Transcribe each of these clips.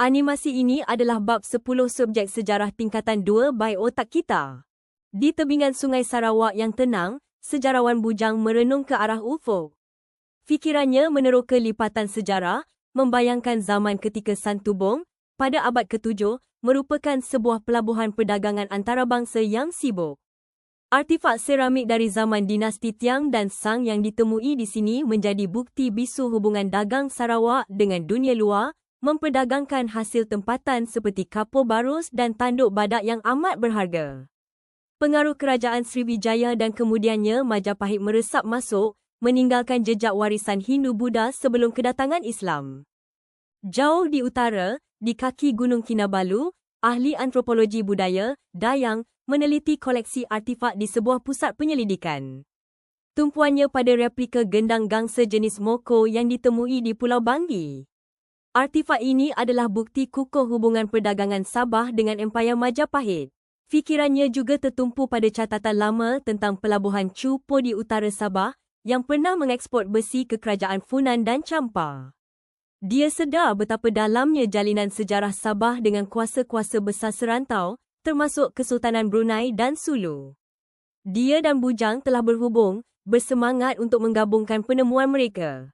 Animasi ini adalah bab 10 subjek sejarah tingkatan 2 by otak kita. Di tebingan Sungai Sarawak yang tenang, sejarawan bujang merenung ke arah ufuk. Fikirannya meneroka lipatan sejarah, membayangkan zaman ketika Santubong, pada abad ke-7, merupakan sebuah pelabuhan perdagangan antarabangsa yang sibuk. Artifak seramik dari zaman dinasti Tiang dan Sang yang ditemui di sini menjadi bukti bisu hubungan dagang Sarawak dengan dunia luar, memperdagangkan hasil tempatan seperti kapur barus dan tanduk badak yang amat berharga. Pengaruh kerajaan Sriwijaya dan kemudiannya Majapahit meresap masuk, meninggalkan jejak warisan Hindu-Buddha sebelum kedatangan Islam. Jauh di utara, di kaki Gunung Kinabalu, ahli antropologi budaya, Dayang, meneliti koleksi artifak di sebuah pusat penyelidikan. Tumpuannya pada replika gendang gangsa jenis Moko yang ditemui di Pulau Banggi. Artifak ini adalah bukti kukuh hubungan perdagangan Sabah dengan Empayar Majapahit. Fikirannya juga tertumpu pada catatan lama tentang pelabuhan Chupo di utara Sabah yang pernah mengeksport besi ke kerajaan Funan dan Champa. Dia sedar betapa dalamnya jalinan sejarah Sabah dengan kuasa-kuasa besar serantau, termasuk Kesultanan Brunei dan Sulu. Dia dan Bujang telah berhubung, bersemangat untuk menggabungkan penemuan mereka.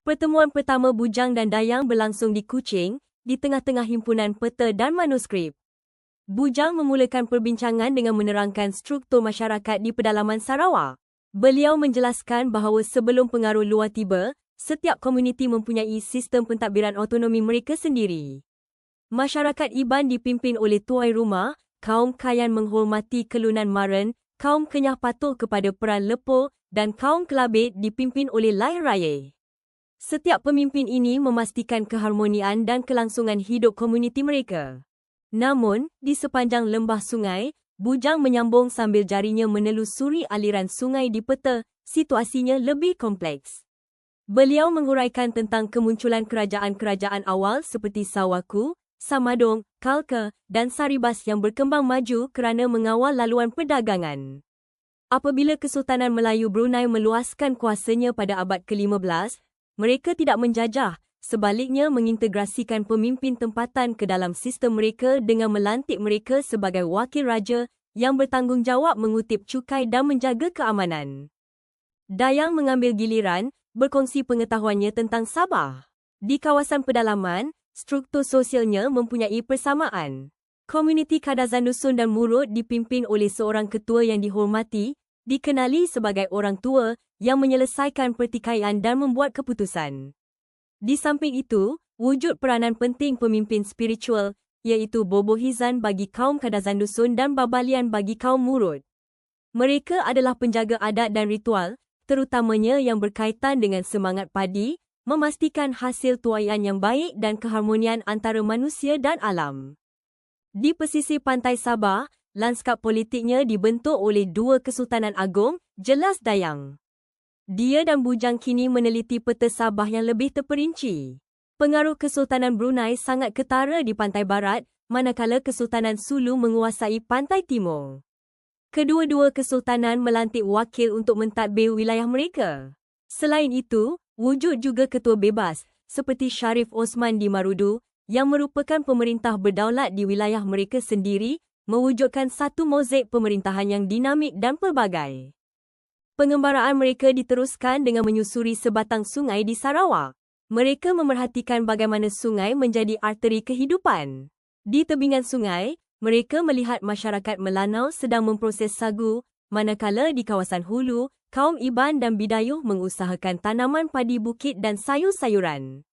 Pertemuan pertama Bujang dan Dayang berlangsung di Kuching, di tengah-tengah himpunan peta dan manuskrip. Bujang memulakan perbincangan dengan menerangkan struktur masyarakat di pedalaman Sarawak. Beliau menjelaskan bahawa sebelum pengaruh luar tiba, setiap komuniti mempunyai sistem pentadbiran autonomi mereka sendiri. Masyarakat Iban dipimpin oleh tuai rumah, kaum Kayan menghormati kelunan Maren, kaum Kenyah patuh kepada peran Lepo dan kaum Kelabit dipimpin oleh Lai Raya. Setiap pemimpin ini memastikan keharmonian dan kelangsungan hidup komuniti mereka. Namun, di sepanjang lembah sungai, Bujang menyambung sambil jarinya menelusuri aliran sungai di peta, situasinya lebih kompleks. Beliau menguraikan tentang kemunculan kerajaan-kerajaan awal seperti Sawaku, Samadong, Kalka dan Saribas yang berkembang maju kerana mengawal laluan perdagangan. Apabila Kesultanan Melayu Brunei meluaskan kuasanya pada abad ke-15, mereka tidak menjajah, sebaliknya mengintegrasikan pemimpin tempatan ke dalam sistem mereka dengan melantik mereka sebagai wakil raja yang bertanggungjawab mengutip cukai dan menjaga keamanan. Dayang mengambil giliran, berkongsi pengetahuannya tentang Sabah. Di kawasan pedalaman, struktur sosialnya mempunyai persamaan. Komuniti Kadazan Dusun dan Murut dipimpin oleh seorang ketua yang dihormati, dikenali sebagai orang tua yang menyelesaikan pertikaian dan membuat keputusan. Di samping itu, wujud peranan penting pemimpin spiritual iaitu bobohizan bagi kaum kadazan dusun dan babalian bagi kaum murud. Mereka adalah penjaga adat dan ritual, terutamanya yang berkaitan dengan semangat padi, memastikan hasil tuaian yang baik dan keharmonian antara manusia dan alam. Di pesisir pantai Sabah, lanskap politiknya dibentuk oleh dua Kesultanan Agung, jelas dayang. Dia dan Bujang kini meneliti peta Sabah yang lebih terperinci. Pengaruh Kesultanan Brunei sangat ketara di pantai barat, manakala Kesultanan Sulu menguasai pantai timur. Kedua-dua kesultanan melantik wakil untuk mentadbir wilayah mereka. Selain itu, wujud juga ketua bebas, seperti Sharif Osman di Marudu, yang merupakan pemerintah berdaulat di wilayah mereka sendiri, mewujudkan satu mozaik pemerintahan yang dinamik dan pelbagai. Pengembaraan mereka diteruskan dengan menyusuri sebatang sungai di Sarawak. Mereka memerhatikan bagaimana sungai menjadi arteri kehidupan. Di tebingan sungai, mereka melihat masyarakat Melanau sedang memproses sagu, manakala di kawasan hulu, kaum Iban dan Bidayuh mengusahakan tanaman padi bukit dan sayur-sayuran.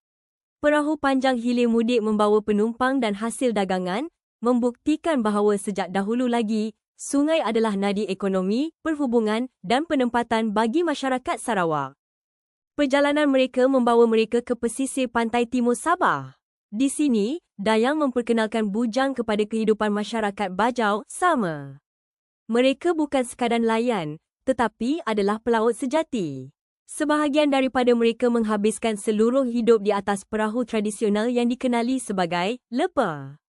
Perahu panjang hilir mudik membawa penumpang dan hasil dagangan, membuktikan bahawa sejak dahulu lagi, sungai adalah nadi ekonomi, perhubungan dan penempatan bagi masyarakat Sarawak. Perjalanan mereka membawa mereka ke pesisir pantai timur Sabah. Di sini, Dayang memperkenalkan bujang kepada kehidupan masyarakat Bajau sama. Mereka bukan sekadar layan, tetapi adalah pelaut sejati. Sebahagian daripada mereka menghabiskan seluruh hidup di atas perahu tradisional yang dikenali sebagai lepa.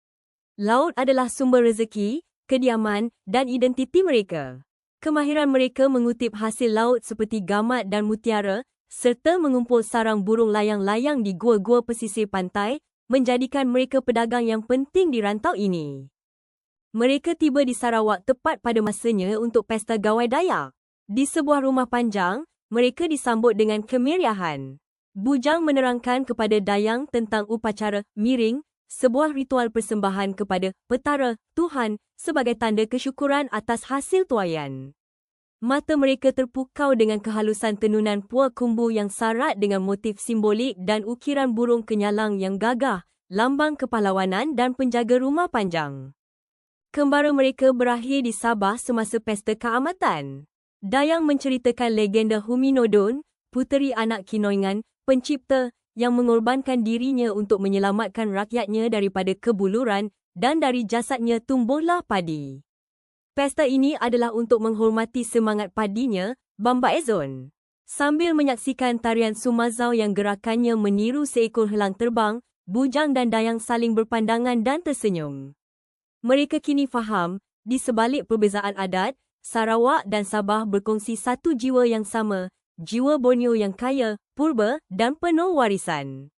Laut adalah sumber rezeki, kediaman dan identiti mereka. Kemahiran mereka mengutip hasil laut seperti gamat dan mutiara serta mengumpul sarang burung layang-layang di gua-gua pesisir pantai menjadikan mereka pedagang yang penting di rantau ini. Mereka tiba di Sarawak tepat pada masanya untuk pesta gawai Dayak. Di sebuah rumah panjang, mereka disambut dengan kemeriahan. Bujang menerangkan kepada Dayang tentang upacara miring, sebuah ritual persembahan kepada petara Tuhan sebagai tanda kesyukuran atas hasil tuayan. Mata mereka terpukau dengan kehalusan tenunan pua kumbu yang sarat dengan motif simbolik dan ukiran burung kenyalang yang gagah, lambang kepahlawanan dan penjaga rumah panjang. Kembara mereka berakhir di Sabah semasa pesta keamatan. Dayang menceritakan legenda Huminodon, puteri anak Kinoingan, pencipta yang mengorbankan dirinya untuk menyelamatkan rakyatnya daripada kebuluran dan dari jasadnya tumbuhlah padi. Pesta ini adalah untuk menghormati semangat padinya, Bamba Ezon. Sambil menyaksikan tarian Sumazau yang gerakannya meniru seekor helang terbang, Bujang dan Dayang saling berpandangan dan tersenyum. Mereka kini faham, di sebalik perbezaan adat, Sarawak dan Sabah berkongsi satu jiwa yang sama, jiwa Borneo yang kaya, purba dan penuh warisan.